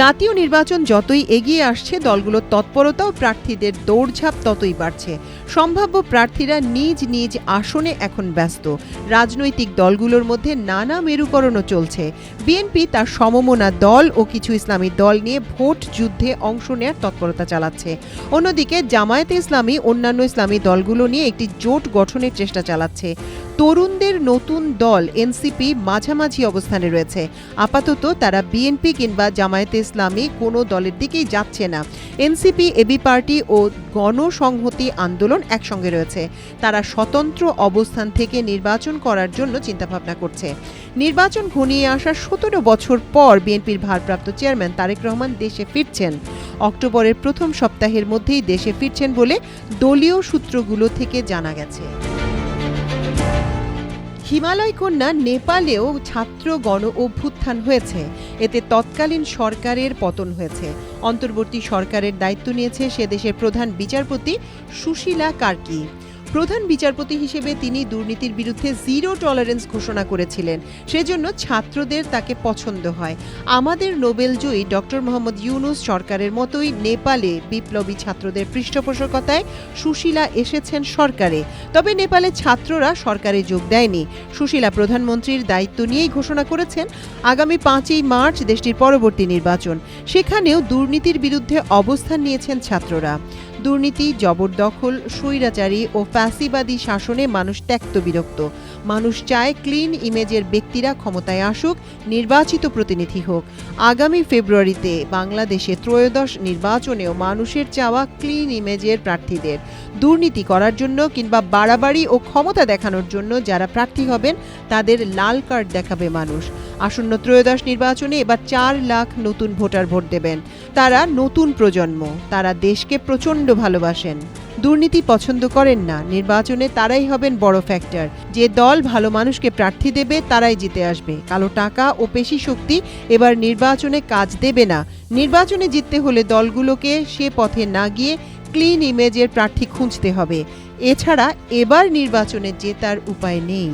জাতীয় নির্বাচন যতই এগিয়ে আসছে দলগুলোর তৎপরতা ও প্রার্থীদের দৌড়ঝাঁপ ততই বাড়ছে। সম্ভাব্য প্রার্থীরা নিজ নিজ আসনে এখন ব্যস্ত। রাজনৈতিক দলগুলোর মধ্যে নানা মেরুকরণও চলছে। বিএনপি তার সমমনা দল ও কিছু ইসলামী দল নিয়ে ভোট যুদ্ধে অংশ নেওয়ার তৎপরতা চালাচ্ছে। অন্যদিকে জামায়াতে ইসলামী অন্যান্য ইসলামী দলগুলো নিয়ে একটি জোট গঠনের চেষ্টা চালাচ্ছে। তরুণদের নতুন দল এনসিপি মাঝামাঝি অবস্থানে রয়েছে। আপাতত তারা বিএনপি কিংবা জামায়াতে ইসলামী কোনো দলের দিকেই যাচ্ছে না। এনসিপি, এবি পার্টি ও গণসংহতি আন্দোলন একসঙ্গে রয়েছে। তারা স্বতন্ত্র অবস্থান থেকে নির্বাচন করার জন্য চিন্তাভাবনা করছে। নির্বাচন ঘনিয়ে আসার সতেরো বছর পর বিএনপির ভারপ্রাপ্ত চেয়ারম্যান তারেক রহমান দেশে ফিরছেন। অক্টোবরের প্রথম সপ্তাহের মধ্যেই দেশে ফিরছেন বলে দলীয় সূত্রগুলো থেকে জানা গেছে। হিমালয় কন্যা নেপালেও ছাত্র গণ অভ্যুত্থান হয়েছে। এতে তৎকালীন সরকারের পতন হয়েছে। অন্তর্বর্তী সরকারের দায়িত্ব নিয়েছে সে দেশের প্রধান বিচারপতি সুশীলা কার্কি। প্রধান বিচারপতি হিসেবে তিনি দুর্নীতির বিরুদ্ধে জিরো টলারেন্স ঘোষণা করেছিলেন। সেজন্য ছাত্রদের তাকে পছন্দ হয়। আমাদের নোবেল জয়ী ডক্টর মোহাম্মদ ইউনুস সরকারের মতোই নেপালে বিপ্লবী ছাত্রদের পৃষ্ঠপোষকতায় সুশীলা এসেছেন সরকারে। তবে নেপালে ছাত্ররা সরকারে যোগ দেয়নি। সুশীলা প্রধানমন্ত্রীর দায়িত্ব নিয়েই ঘোষণা করেছেন, আগামী পাঁচই মার্চ দেশটির পরবর্তী নির্বাচন। সেখানেও দুর্নীতির বিরুদ্ধে অবস্থান নিয়েছেন ছাত্ররা। দুর্নীতি, জবরদখল, স্বৈরাচারী ও ফ্যাসিবাদী শাসনে মানুষ ত্যক্ত বিরক্ত। মানুষ চায় ক্লিন ইমেজের ব্যক্তিরা ক্ষমতায় আসুক, নির্বাচিত প্রতিনিধি হোক। আগামী ফেব্রুয়ারিতে বাংলাদেশে ত্রয়োদশ নির্বাচনেও মানুষের চাওয়া ক্লিন ইমেজের প্রার্থীদের। দুর্নীতি করার জন্য কিংবা বাড়াবাড়ি ও ক্ষমতা দেখানোর জন্য যারা প্রার্থী হবেন, তাদের লাল কার্ড দেখাবে মানুষ। আসন্ন ত্রয়োদশ নির্বাচনে এবার চার লাখ নতুন ভোটার ভোট দেবেন। তারা নতুন প্রজন্ম, তারা দেশকে প্রচণ্ড ভালোবাসেন। দুর্নীতি পছন্দ করেন না, নির্বাচনে তারাই হবেন বড় ফ্যাক্টর যে দল ভালো মানুষকে প্রার্থী দেবে, তারাই জিতে আসবে। কালো টাকা ও পেশি শক্তি এবার নির্বাচনে কাজ দেবে না। নির্বাচনে জিততে হলে দলগুলোকে সে পথে না গিয়ে ক্লিন ইমেজের প্রার্থী খুঁজতে হবে। এছাড়া এবার নির্বাচনে জেতার উপায় নেই।